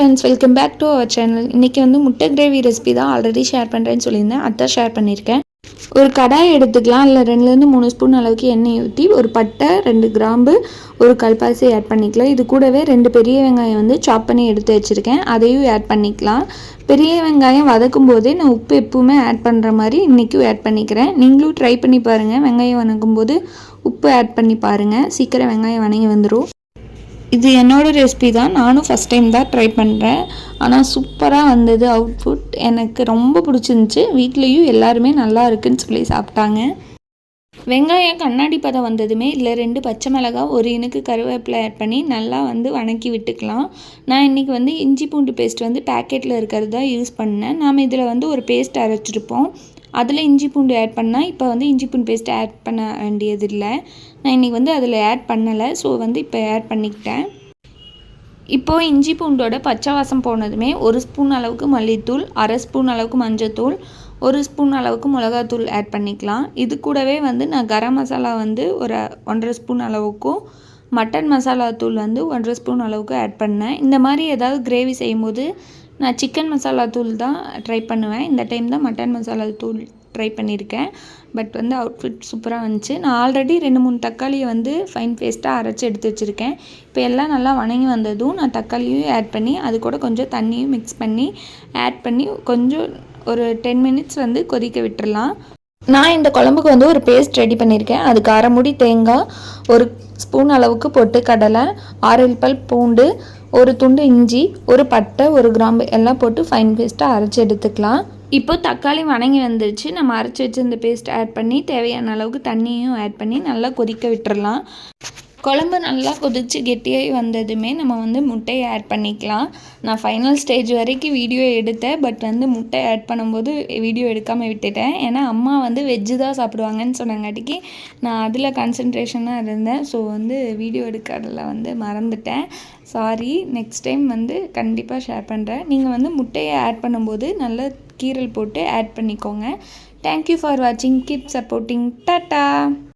Friends welcome back to our channel இன்றைக்கி வந்து முட்டை கிரேவி ரெசிபி தான் ஆல்ரெடி ஷேர் பண்ணுறேன்னு சொல்லியிருந்தேன். அதான் ஷேர் பண்ணியிருக்கேன். ஒரு கடாய் எடுத்துக்கலாம். இல்லை ரெண்டுலேருந்து மூணு ஸ்பூன் அளவுக்கு எண்ணெய் ஊற்றி ஒரு பட்டை ரெண்டு கிராம்பு ஒரு கல்பாசி ஆட் பண்ணிக்கலாம். இது கூடவே ரெண்டு பெரிய வெங்காயம் வந்து சாப் பண்ணி எடுத்து வச்சுருக்கேன். அதையும் ஆட் பண்ணிக்கலாம். பெரிய வெங்காயம் வதக்கும் போதே நான் உப்பு எப்பவுமே ஆட் பண்ணுற மாதிரி இன்றைக்கும் ஆட் பண்ணிக்கிறேன். நீங்களும் ட்ரை பண்ணி பாருங்கள் வெங்காயம் வதக்கும் போது உப்பு ஆட் பண்ணி பாருங்கள் சீக்கிரம் வெங்காயம் வணங்கி வந்துடும் இது என்னோடய ரெசிபி தான். நானும் ஃபஸ்ட் டைம் தான் ட்ரை பண்ணுறேன் ஆனால் சூப்பராக வந்தது அவுட்புட் எனக்கு ரொம்ப பிடிச்சிருந்துச்சி. வீட்லேயும் எல்லாருமே நல்லா இருக்குன்னு சொல்லி சாப்பிட்டாங்க. வெங்காயம் கண்ணாடி பதம் வந்ததுமே இல்லை ரெண்டு பச்சை மிளகா ஒரு இனுக்கு கருவேப்பிலை ஆட் பண்ணி நல்லா வந்து வணக்கி விட்டுக்கலாம். நான் இன்றைக்கி வந்து இஞ்சி பூண்டு பேஸ்ட் வந்து பேக்கெட்டில் இருக்கிறது தான் யூஸ் பண்ணேன். நாம் இதில் வந்து ஒரு பேஸ்ட் அரைச்சிருப்போம். அதில் இஞ்சி பூண்டு ஆட் பண்ணால் இப்போ வந்து இஞ்சி பூண்டு பேஸ்ட்டு ஆட் பண்ண வேண்டியதில்லை. நான் இன்றைக்கி வந்து அதில் ஆட் பண்ணலை ஸோ வந்து இப்போ ஆட் பண்ணிக்கிட்டேன். இப்போது இஞ்சி பூண்டோட பச்சை வாசம் போனதுமே ஒரு ஸ்பூன் அளவுக்கு மல்லித்தூள் அரை ஸ்பூன் அளவுக்கு மஞ்சத்தூள் ஒரு ஸ்பூன் அளவுக்கு மிளகாத்தூள் ஆட் பண்ணிக்கலாம். இது கூடவே வந்து நான் கரம் மசாலா வந்து ஒரு ஒன்றரை ஸ்பூன் அளவுக்கும் மட்டன் மசாலா தூள் வந்து ஒன்றரை ஸ்பூன் அளவுக்கு ஆட் பண்ணேன். இந்த மாதிரி ஏதாவது கிரேவி செய்யும்போது நான் சிக்கன் மசாலா தூள் தான் ட்ரை பண்ணுவேன். இந்த டைம் தான் மட்டன் மசாலா தூள் ட்ரை பண்ணியிருக்கேன் பட் வந்து அவுட்ஃபிட் சூப்பராக வந்துச்சு. நான் ஆல்ரெடி ரெண்டு மூணு தக்காளியை வந்து ஃபைன் பேஸ்ட்டாக அரைச்சி எடுத்து வச்சுருக்கேன். இப்போ எல்லாம் நல்லா வணங்கி வந்ததும் நான் தக்காளியும் ஆட் பண்ணி அது கூட கொஞ்சம் தண்ணியும் மிக்ஸ் பண்ணி ஆட் பண்ணி கொஞ்சம் ஒரு டென் மினிட்ஸ் வந்து கொதிக்க விட்டுடலாம் நான் இந்த குழம்புக்கு வந்து ஒரு பேஸ்ட் ரெடி பண்ணியிருக்கேன் அதுக்கு அரை முடி தேங்காய் ஒரு ஸ்பூன் அளவுக்கு பொட்டு கடலை ஆறு பல் பூண்டு ஒரு துண்டு இஞ்சி ஒரு பட்டை ஒரு கிராம்பு எல்லாம் போட்டு ஃபைன் பேஸ்ட்டாக அரைச்சி எடுத்துக்கலாம். இப்போ தக்காளி வணங்கி வந்துருச்சு. நம்ம அரைச்சி வச்சு இந்த பேஸ்ட் ஆட் பண்ணி தேவையான அளவுக்கு தண்ணியும் ஆட் பண்ணி நல்லா கொதிக்க விட்டுறலாம். குழம்பு நல்லா கொதித்து கெட்டியாகி வந்ததுமே நம்ம வந்து முட்டையை ஆட் பண்ணிக்கலாம். நான் ஃபைனல் ஸ்டேஜ் வரைக்கும் வீடியோ எடுத்தேன். பட் வந்து முட்டை ஆட் பண்ணும்போது வீடியோ எடுக்காமல் விட்டுட்டேன். ஏன்னா அம்மா வந்து வெஜ்ஜு தான் சாப்பிடுவாங்கன்னு சொன்னங்காட்டிக்கு நான் அதில் கான்சன்ட்ரேஷனாக இருந்தேன். ஸோ வந்து வீடியோ எடுக்கிறதுல வந்து மறந்துட்டேன். சாரி நெக்ஸ்ட் டைம் வந்து கண்டிப்பாக ஷேர் பண்ணுறேன் நீங்கள் வந்து முட்டையை ஆட் பண்ணும்போது நல்ல கீரல் போட்டு ஆட் பண்ணிக்கோங்க. தேங்க்யூ ஃபார் வாட்சிங் கீப் சப்போர்ட்டிங் டாட்டா